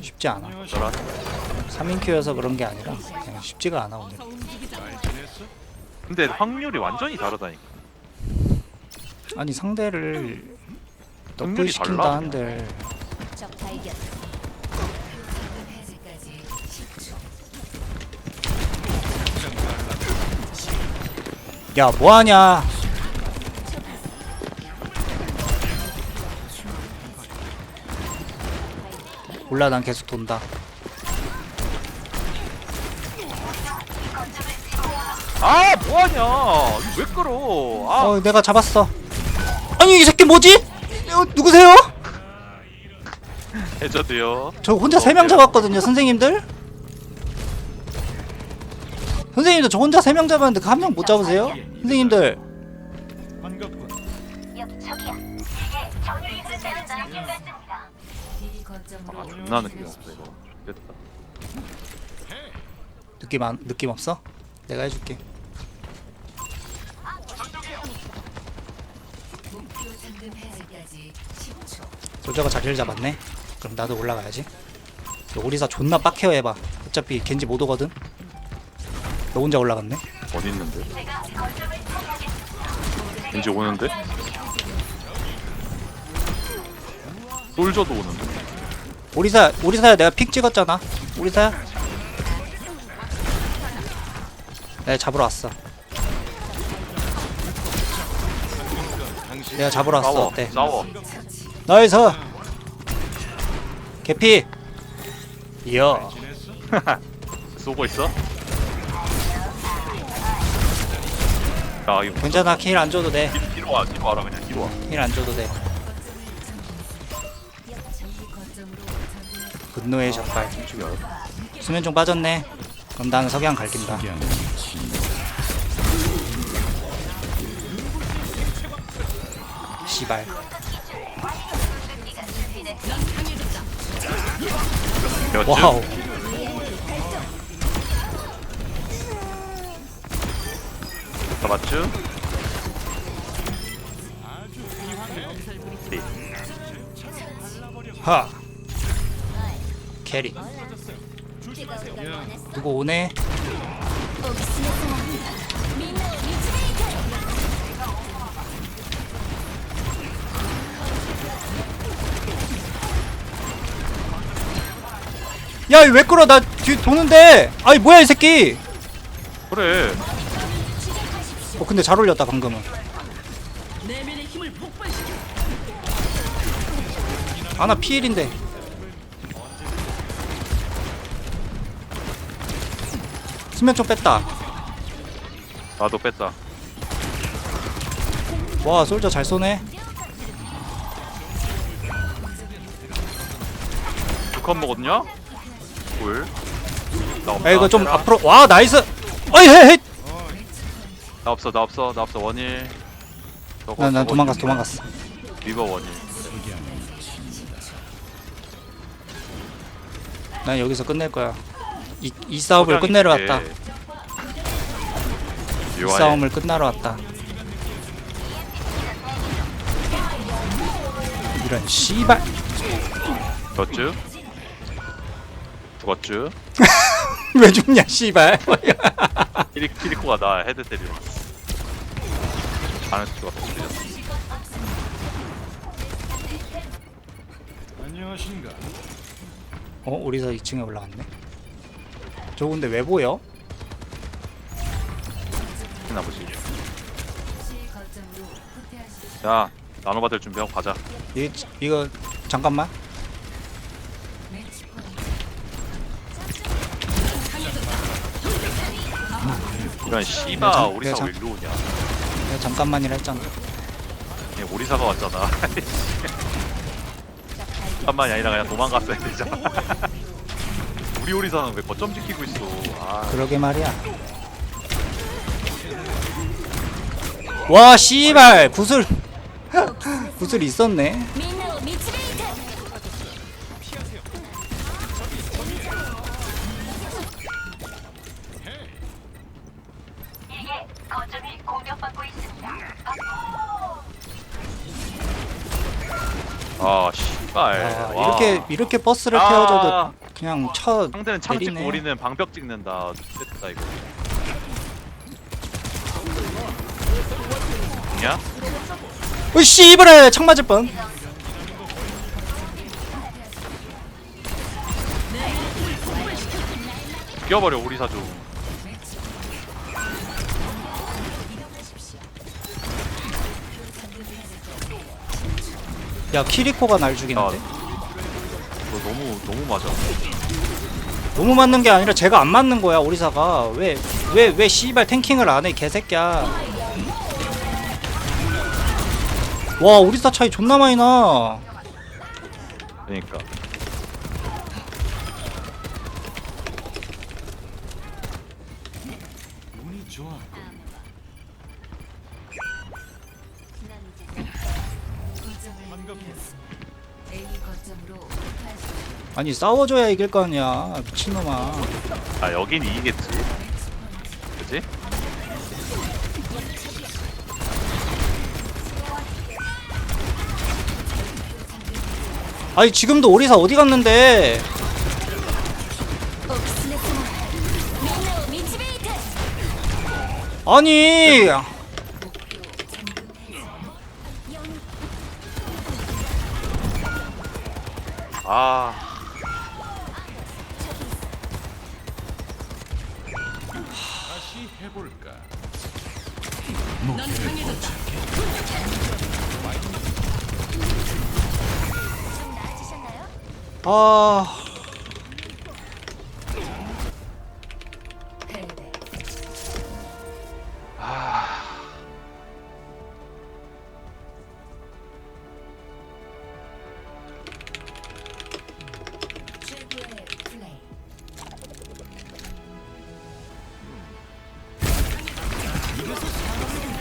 쉽지 않아. 저라 3인큐여서 그런 게 아니라 그냥 쉽지가 않아 오늘. 근데 확률이 완전히 다르다니까 아니 상대를 확률이 시킨다 한들 적 발견. 야 뭐하냐? 몰라 난 계속 돈다. 아 뭐하냐 이거 왜 끌어 아 어 내가 잡았어. 아니 이 새끼 뭐지? 어, 누구세요? 해저드요 저 혼자 세 명 잡았거든요 선생님들. 선생님들 저 혼자 세 명 잡았는데 그 한 명 못 잡으세요? 선생님들 아 존나 느낌 없어 이거 됐다 느낌 안 느낌 없어? 내가 해줄게. 솔저가 자리를 잡았네. 그럼 나도 올라가야지. 너 오리사 존나 빡해요 해봐. 어차피 겐지 못 오거든. 너 혼자 올라갔네. 어디 있는데 왠지 오는데 솔저도 오는데 오리사 오리사야 내가 픽 찍었잖아. 오리사야. 내가 잡으러 왔어. 내가 잡으러 왔어. 싸워 어때? 싸워 나이스. 개피. 이야. 쏘고 있어? 야 이거 괜찮아. 킬안 줘도 돼. 뒤로, 뒤로 와 뒤로 와라 그냥 뒤로 와힐 안 줘도 돼. 분노의 적발. 수면 좀 빠졌네. 그럼 나는 석양 갈긴다. 시발. 배웠지? 와우. 잡았죠? 하. 캐리. 누구 오네? 야, 이거 왜 끌어? 나 뒤 도는데. 아이, 뭐야, 이 새끼. 그래 어, 근데 잘 올렸다, 방금은. 아나 피일인데. 수면 좀 뺐다. 나도 뺐다 와, 솔저 잘 쏘네. 두컷 먹었냐? 꿀. 나 없다. 야, 이거 좀. 앞으로. 와, 나이스. 어이, 헤, 헤. 나 없어, 나 없어, 나 없어. 원일. 저거, 난, 난 저거 도망갔어. 도망갔어. 리버 원일. 난 여기서 끝낼 거야. 이, 이 싸움을 끝내러. 왔다. 이 요아의 싸움을 끝나러 왔다. 이런 씨발. 졌쥬? 죽었쥬? 왜 죽냐, 씨발. 키리, 키리코가 나 헤드 때리러 가는 수가 없어. 안녕하신가? 어, 우리서 2층에 올라갔네. 저 근데 왜 보여? 나 보지. 야, 나눠받을 준비하고 가자. 이, 이거 잠깐만. 이런 씨바 오리사가 네, 왜 일로 오냐? 내가 잠깐만이라 했잖아. 얘 오리사가 왔잖아. 잠깐만이 아니라 그냥 도망갔어야 되잖아. 우리 오리사는 왜 거점 지키고 있어? 아, 그러게 말이야. 와, 씨발. 구슬. 구슬 있었네. みんなを導いて 아, 씨. 씨발. 아, 와. 이렇게 이렇게 버스를 아, 태워줘도 그냥 쳐 상대는 창 찍고 내리네. 우리는 방벽 찍는다. 됐다 이거. 냐? 으씨 이브래 창 맞을 뻔 죽여버려 우리 사주. 야 키리코가 날 야, 죽이는데 너 너무 너무 맞아. 너무 맞는 게 아니라 제가 안 맞는 거야 오리사가 왜 왜 왜 씨발 탱킹을 안 해 개새끼야 와 오리사 차이 존나 많이 나 그러니까. 아니 싸워줘야 이길 거 아니야 미친놈아. 아 여긴 이기겠지. 그지? 아니 지금도 오리사 어디 갔는데? 아니! 아. 다시 해볼까? 아. 아. 아. 이래서 사람이